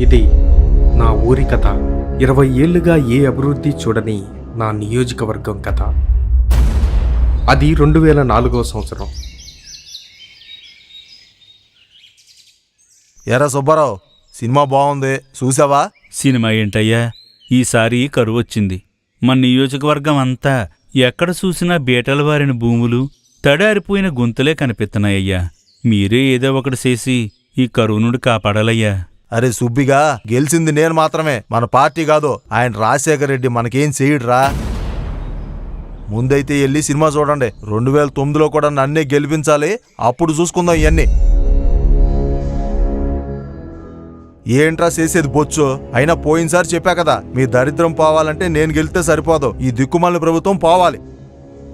ఇది నా ఊరి కథ. ఇరవై ఏళ్ళుగా ఏ అభివృద్ధి చూడని నా నియోజకవర్గం కథ. అది రెండు వేల నాలుగో సంవత్సరం. ఎరా సుబ్బారావు సినిమా బాగుంది చూసావా? సినిమా ఏంటయ్యా? ఈసారి కరువొచ్చింది మన నియోజకవర్గం అంతా ఎక్కడ చూసినా బీటల వారిన భూములు తడారిపోయిన గుంతలే కనిపిస్తున్నాయ్యా మీరే ఏదో ఒకటి చేసి ఈ కరువు నుండి కాపాడాలయ్యా. అరే సుబ్బిగా గెలిచింది నేను మాత్రమే. మన పార్టీ కాదు. ఆయన రాజశేఖర రెడ్డి మనకేం చేయడురా? ముందైతే వెళ్ళి సినిమా చూడండి. రెండు వేల తొమ్మిదిలో కూడా నన్నే గెలిపించాలి. అప్పుడు చూసుకుందాం ఇవన్నీ ఏంట్రా చేసేది బొచ్చు? అయినా పోయినసారి చెప్పా కదా మీ దరిద్రం పోవాలంటే నేను గెలిస్తే సరిపోదు. ఈ దిక్కుమాలిన ప్రభుత్వం పోవాలి.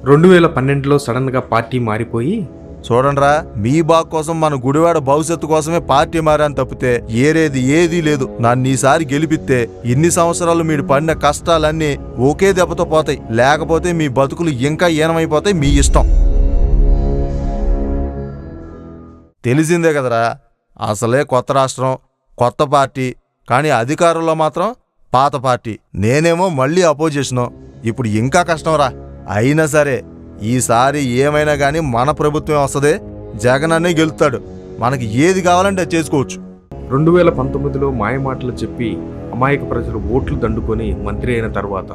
రెండు వేల పన్నెండులో సడన్గా పార్టీ మారిపోయి చూడండిరా మీ బాగ్ కోసం మన గుడివాడ భవిష్యత్తు కోసమే పార్టీ మారాని తప్పితే ఏరేది ఏదీ లేదు. నన్ను ఈసారి గెలిపిస్తే ఇన్ని సంవత్సరాలు మీరు పడిన కష్టాలన్నీ ఒకే దెబ్బతో పోతాయి. లేకపోతే మీ బతుకులు ఇంకా ఈనమైపోతాయి. మీ ఇష్టం. తెలిసిందే కదరా అసలే కొత్త రాష్ట్రం కొత్త పార్టీ కానీ అధికారంలో మాత్రం పాత పార్టీ. నేనేమో మళ్ళీ అపోజిషను. ఇప్పుడు ఇంకా కష్టంరా. అయినా సరే ఈసారి ఏమైనా కానీ మన ప్రభుత్వం వస్తుంది జగన్ అనే గెలుస్తాడు. మనకి ఏది కావాలంటే అది చేసుకోవచ్చు. రెండు వేల పంతొమ్మిదిలో మాయమాటలు చెప్పి అమాయక ప్రజలు ఓట్లు దండుకొని మంత్రి అయిన తర్వాత.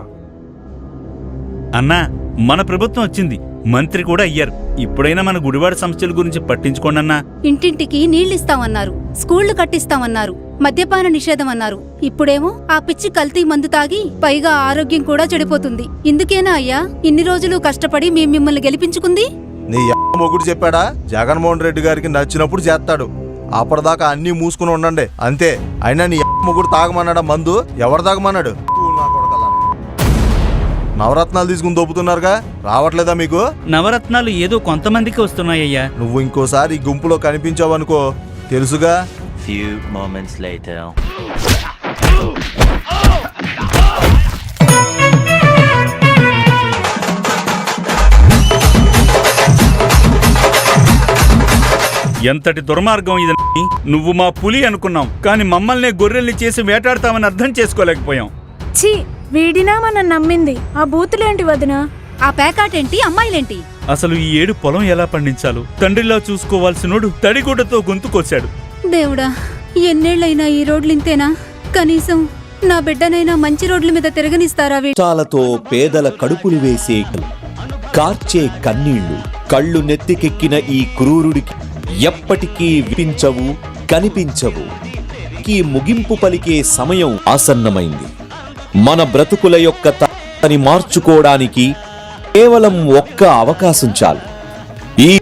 అన్నా మన ప్రభుత్వం వచ్చింది. మంత్రి కూడా అయ్యారు. ఇప్పుడైనా మన గుడివాడ సమస్యల గురించి పట్టించుకోండి అన్నా ఇంటింటికి నీళ్ళిస్తామన్నారు స్కూళ్ళు కట్టిస్తామన్నారు. మద్యపాన నిషేధం అన్నారు ఇప్పుడేమో ఆ పిచ్చి కల్తీ మందు తాగి పైగా ఆరోగ్యం కూడా చెడిపోతుంది. ఇందుకేనా అయ్యా? ఇన్ని రోజులు కష్టపడి మేం మిమ్మల్ని గెలిపించుకుంది? నీ మొగుడు చెప్పాడా? జగన్మోహన్ రెడ్డి గారికి నచ్చినప్పుడు చేస్తాడు. అప్పటిదాకా అన్నీ మూసుకుని ఉండండి. అంతే. అయినా నీ మొగుడు తాగమన్నాడా మందు? ఎవరు తాగమన్నాడు. నవరత్నాలు తీసుకుని దొబ్బుతున్నారుగా? రావట్లేదా మీకు? నవరత్నాలు ఏదో కొంతమందికి వస్తున్నాయ్యా. నువ్వు ఇంకోసారి ఈ గుంపులో కనిపించావనుకో తెలుసుగా? Few moments later. ఎంతటి దుర్మార్గం ఇది నువ్వు మా పులి అనుకున్నాం కానీ మమ్మల్నే గొర్రెల్ని చేసి వేటాడతామని అర్థం చేసుకోలేకపోయాం. ఛీ వీడినా మనం నమ్మింది. ఆ బూతులేంటి వదినా? ఆ పేకాటేంటి? అమ్మాయిలేంటి? అసలు ఈ ఏడు పొలం ఎలా పండించాలో? తండ్రిలా చూసుకోవాల్సినోడు తడిగుడ్డతో గొంతు కోశాడు దేవుడా ఎన్నేళ్ళైనా ఈ రోడ్లింతేనా? కనీసం నా బిడ్డనైనా మంచి రోడ్ల మీద తిరగనిస్తారా కష్టాలతో పేదల కడుపులు వేసే కార్చే కన్నీళ్ళు కళ్ళు నెత్తికెక్కిన ఈ క్రూరుడికి ఎప్పటికీ విపించవు కనిపించవు. ఈ ముగింపు పలికే సమయం ఆసన్నమైంది. మన బ్రతుకుల యొక్క తని మార్చుకోవడానికి కేవలం ఒక్క అవకాశం చాలు. ఈ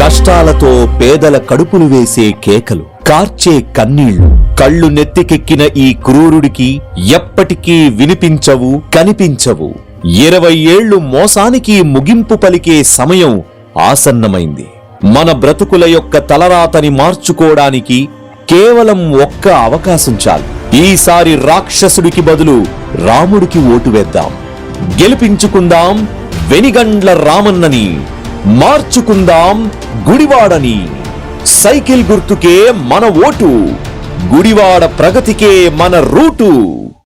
కష్టాలతో పేదల కడుపులు వేసే కేకలు కార్చే కన్నీళ్ళు కళ్ళు నెత్తికెక్కిన ఈ క్రూరుడికి ఎప్పటికీ వినిపించవు కనిపించవు. ఇరవై ఏళ్ళు మోసానికి ముగింపు పలికే సమయం ఆసన్నమైంది. మన బ్రతుకుల యొక్క తలరాతని మార్చుకోవడానికి కేవలం ఒక్క అవకాశం చాలు. ఈసారి రాక్షసుడికి బదులు రాముడికి ఓటు వేద్దాం. గెలిపించుకుందాం వెనిగండ్ల రామన్నని మార్చుకుందాం గుడివాడని. సైకిల్ గుర్తుకే మన ఓటు గుడివాడ ప్రగతికే మన రూటు.